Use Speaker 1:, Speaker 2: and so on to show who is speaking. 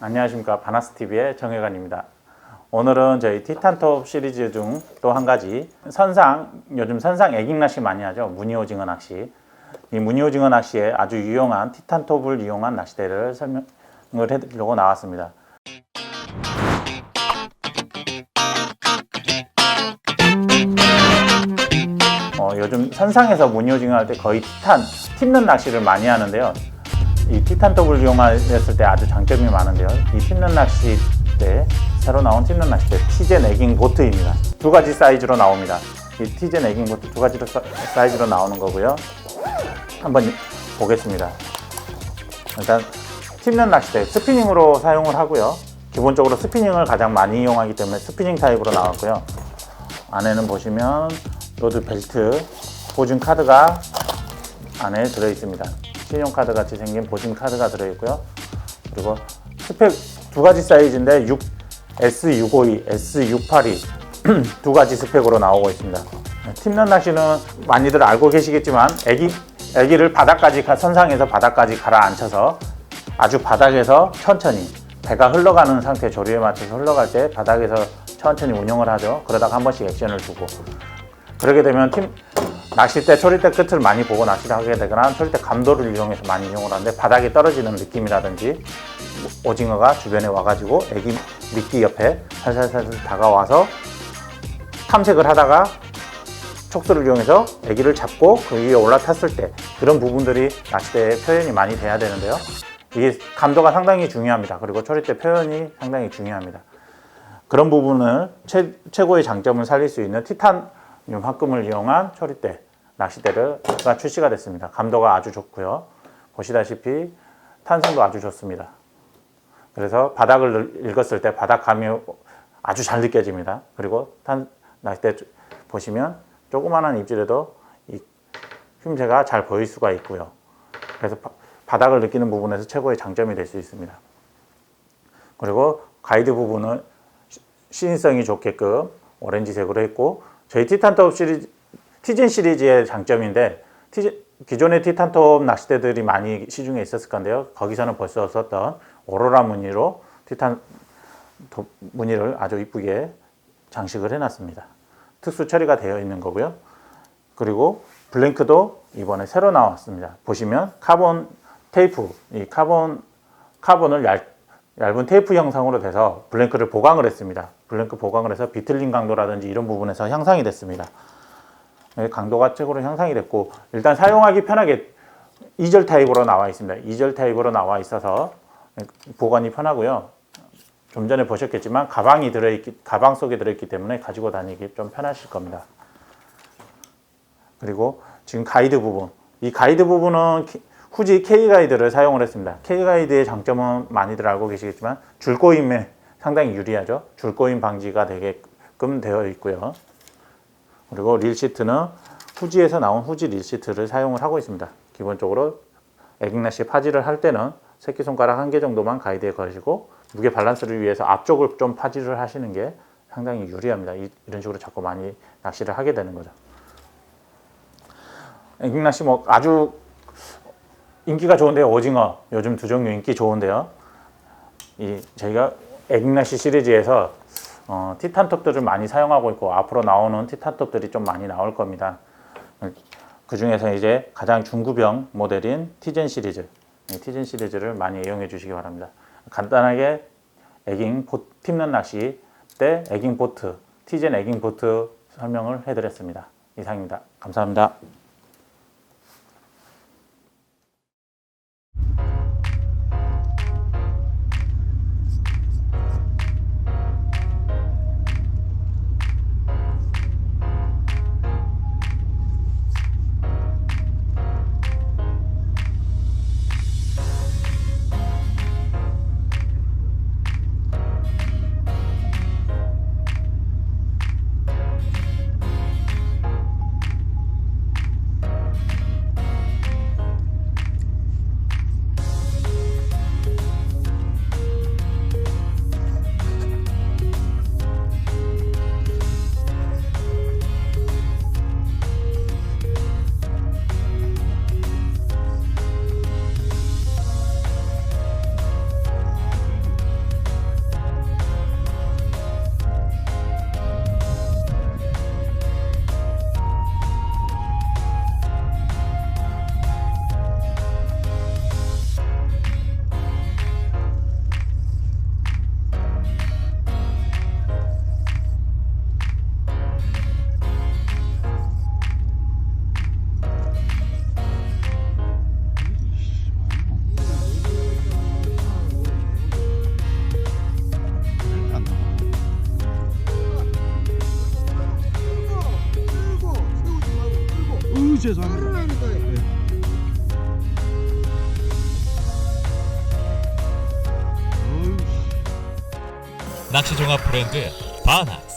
Speaker 1: 안녕하십니까 바나스TV의 정혜관입니다. 오늘은 저희 티탄톱 시리즈 중 또 한 가지 선상 요즘 선상 애깅 낚시 많이 하죠 무늬오징어 낚시 이 무늬오징어 낚시에 아주 유용한 티탄톱을 이용한 낚시대를 설명을 해드리려고 나왔습니다. 어, 요즘 선상에서 무늬오징어 할 때 거의 티탄 팁는 낚시를 많이 하는데요. 이 티탄 더블 이용했을 때 아주 장점이 많은데요. 이 낚시 때 새로 나온 낚시 때 티젠 애깅 보트입니다. 두 가지 사이즈로 나옵니다. 이 티젠 애깅 보트 두 가지 사이즈로 나오는 거고요. 한번 보겠습니다. 일단 팁는 낚시대 스피닝으로 사용을 하고요. 기본적으로 스피닝을 가장 많이 이용하기 때문에 스피닝 타입으로 나왔고요. 안에는 보시면 로드 벨트 보증 카드가 안에 들어 있습니다. 신용카드 같이 생긴 보증 카드가 들어 있고요. 그리고 스펙 두 가지 사이즈인데 6 S652, S682 두 가지 스펙으로 나오고 있습니다. 팀런 낚시는 많이들 알고 계시겠지만 애기 애기를 바닥까지 가- 선상에서 바닥까지 가라앉혀서 아주 바닥에서 천천히 배가 흘러가는 상태 조류에 맞춰서 흘러갈 때 바닥에서 천천히 운영을 하죠. 그러다가 한 번씩 액션을 주고 그러게 되면 팀 낚싯대 초리대 끝을 많이 보고 낚시를 하게 되거나 초리대 감도를 이용해서 많이 이용을 하는데 바닥에 떨어지는 느낌이라든지 오징어가 주변에 와가지고 애기 미끼 옆에 살살살 다가와서 탐색을 하다가 촉수를 이용해서 애기를 잡고 그 위에 올라탔을 때 그런 부분들이 낚싯대에 표현이 많이 돼야 되는데요. 이게 감도가 상당히 중요합니다. 그리고 초리대 표현이 상당히 중요합니다. 그런 부분을 최, 최고의 장점을 살릴 수 있는 티탄 화금을 이용한 초리대 낚싯대가 출시가 됐습니다. 감도가 아주 좋고요. 보시다시피 탄성도 아주 좋습니다. 그래서 바닥을 읽었을 때 바닥감이 아주 잘 느껴집니다. 그리고 탄 낚싯대 보시면 조그마한 입질에도 이 흉새가 잘 보일 수가 있고요. 그래서 바, 바닥을 느끼는 부분에서 최고의 장점이 될 수 있습니다. 그리고 가이드 부분은 시- 시인성이 좋게끔 오렌지색으로 했고 저희 티탄톱 시리즈 티젠 시리즈의 장점인데 티젠, 기존의 티탄톱 낚싯대들이 많이 시중에 있었을 건데요. 거기서는 벌써 썼던 오로라 무늬로 티탄 톱 무늬를 아주 이쁘게 장식을 해놨습니다. 특수 처리가 되어 있는 거고요. 그리고 블랭크도 이번에 새로 나왔습니다. 보시면 카본 테이프, 이 카본 카본을 얇, 얇은 테이프 형상으로 돼서 블랭크를 보강을 했습니다. 블랭크 보강을 해서 비틀린 강도라든지 이런 부분에서 향상이 됐습니다. 네, 강도가 최고로 향상이 됐고 일단 사용하기 편하게 2절 타입으로 나와 있습니다. 2절 타입으로 나와 있어서 보관이 편하고요. 좀 전에 보셨겠지만 가방이 들어있기 가방 속에 들어있기 때문에 가지고 다니기 좀 편하실 겁니다. 그리고 지금 가이드 부분 이 가이드 부분은 키- 후지 K 가이드를 사용을 했습니다. K 가이드의 장점은 많이들 알고 계시겠지만 줄꼬임에 상당히 유리하죠. 줄꼬임 방지가 되게끔 되어 있고요. 그리고 릴 시트는 후지에서 나온 후지 릴 시트를 사용을 하고 있습니다. 기본적으로 애깅낚시 파지를 할 때는 새끼손가락 한 개 정도만 가이드에 거시고 무게 밸런스를 위해서 앞쪽을 좀 파지를 하시는 게 상당히 유리합니다. 이, 런 식으로 자꾸 많이 낚시를 하게 되는 거죠. 애깅낚시 뭐 아주 인기가 좋은데요. 오징어 요즘 두 종류 인기 좋은데요. 이 저희가 애깅낚시 시리즈에서 어, 티탄톱들을 많이 사용하고 있고 앞으로 나오는 티탄톱들이 좀 많이 나올 겁니다. 그 중에서 이제 가장 중구병 모델인 티젠 시리즈, 이 티젠 시리즈를 많이 이용해 주시기 바랍니다. 간단하게 애깅 보, 팁는 낚시 때 애깅 보트, 티젠 애깅 보트 설명을 해드렸습니다. 이상입니다. 감사합니다.
Speaker 2: 죄송합니다. 어휴.
Speaker 3: 낚시 종합 브랜드 바나